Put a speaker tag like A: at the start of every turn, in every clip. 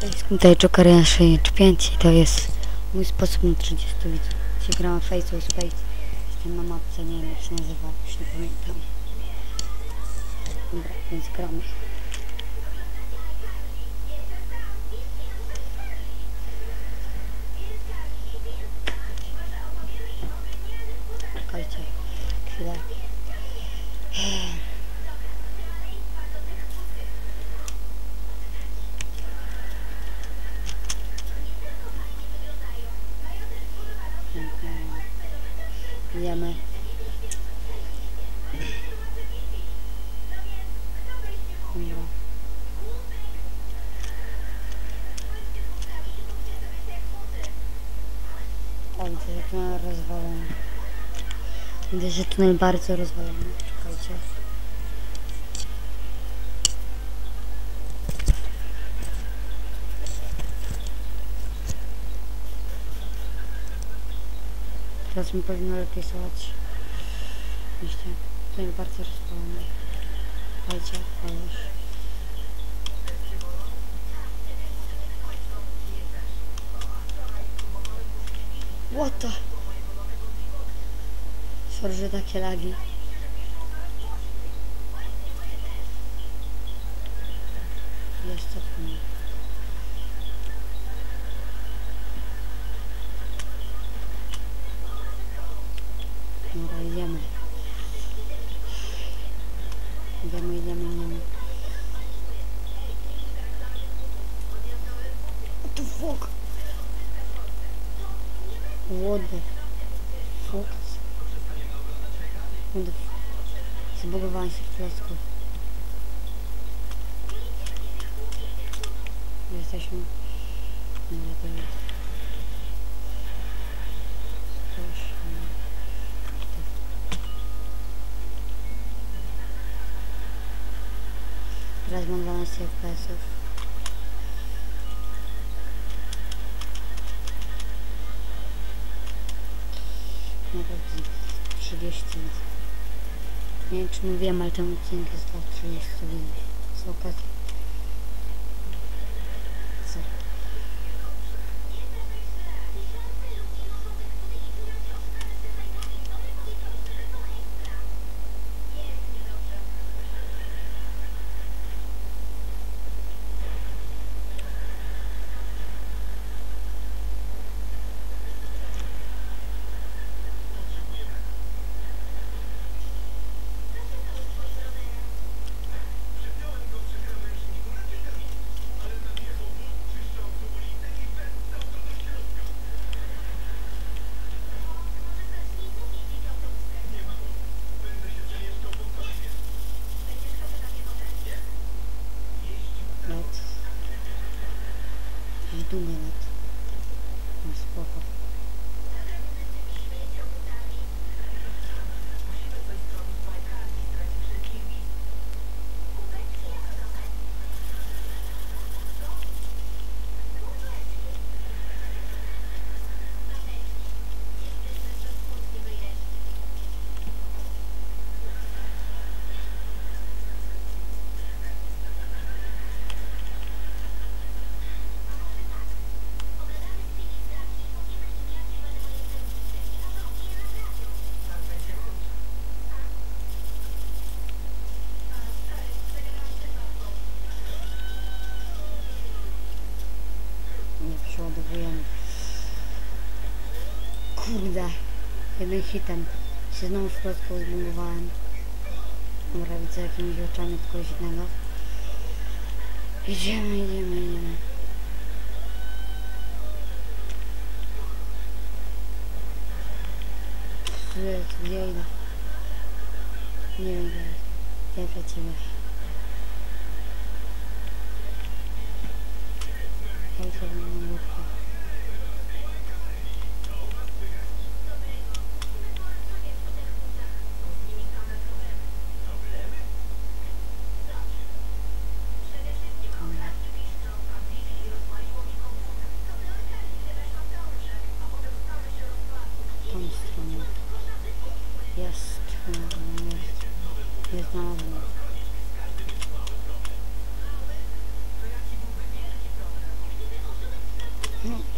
A: Tutaj Joker 65 i to jest mój sposób na 30 widzów. Się grałem Face or Space. Jestem na mapce, nie wiem jak się nazywa, już nie pamiętam. Dobra, więc gramy. Czekajcie, chwilę. Jemy. Dobra. O, widzę. Widzę, że tunel bardzo rozwalony. Czekajcie. Teraz mi powinno lepiej słuchać. Myślę, tunel bardzo rozwalony. Czekajcie, koleś. What the? Sorry, że takie lagi. Jest to po mnie. Dobra, idziemy. Idziemy, idziemy, idziemy. What the fuck? What the fuck? What the f- Zbugowałem się w klocku. Jesteśmy. Dobra, to jest. Proszę. Teraz mam 12 FPS-ów. 30 widzów. Nie wiem czy mówiłem, ale ten odcinek jest dla 30 widzów. Z okazji. Co? Lot. W dumie lot. No spoko. Nie przeładowujemy. Kurde. Jednym hitem. Się znowu w klocku zbudowałem. Dobra, widzę jakimiś oczami kogoś innego. Idziemy, idziemy, idziemy. Gdzie, gdzie idę? Nie wiem gdzie jest. Idę przed ciebie. Na Mm-hmm.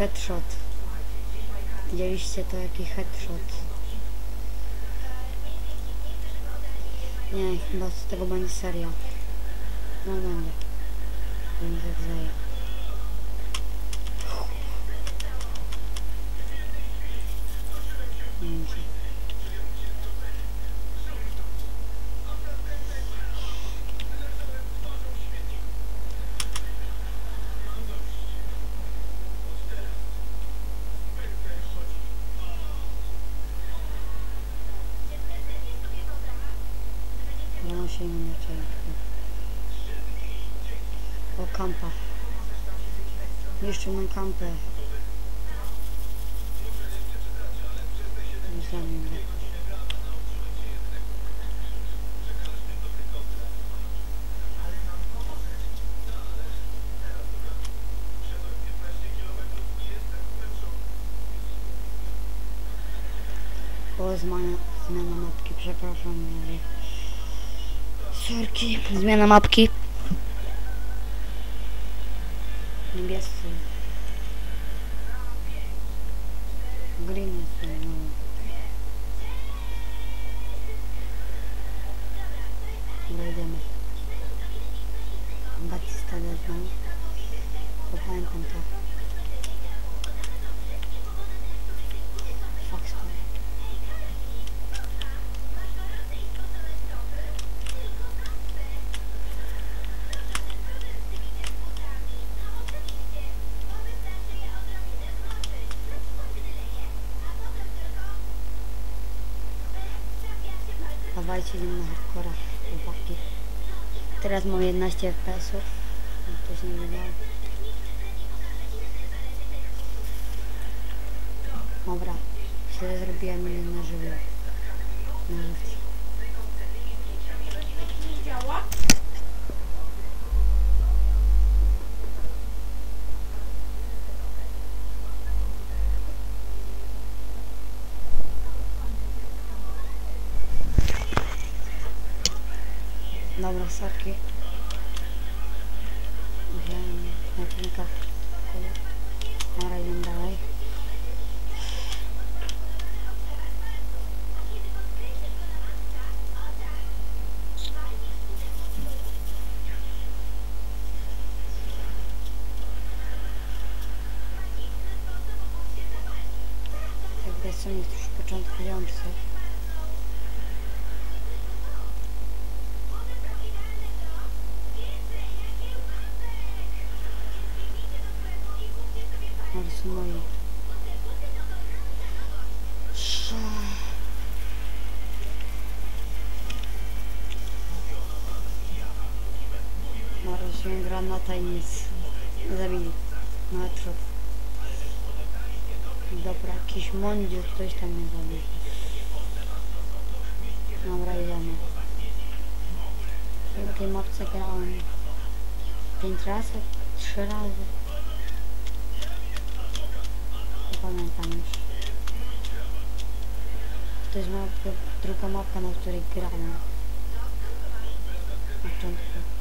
A: Headshot. Widzieliście to jaki headshot. Nie, chyba z tego będzie seria. No będzie. Będzie zagzaje. Będzie. No się inaczej. O kampa. Jeszcze mam kampę. Myślałem, że... O, zmiana, zmiana mapki, przepraszam. ale- Sorki, zmiana mapki. Niebiescy. Green jest, no. Dobra, idziemy. Batista Deadman. Bo pamiętam to. Foxtrot. Dawajcie idziemy na hardcora, chłopaki. Teraz mam 11 FPS-ów. Ktoś nie wiedział. Dobra, źle zrobiłem i na żywioł. Na żywcie.
B: działa?
A: Dobra, sorki. Wziąłem naczynka. Dobra, idziemy dalej. Jakby są już początkujący. Ale są moi. Sz- Marosiłem granata i nic. Zabili. Na headshot. Dobra, jakiś mądziu, ktoś tam mnie zabił. Dobra, idziemy. W tej mapce grałem pięć razy, trzy razy. Nie pamiętam już. To jest mapka, druga mapka, na której grałem. Na początku.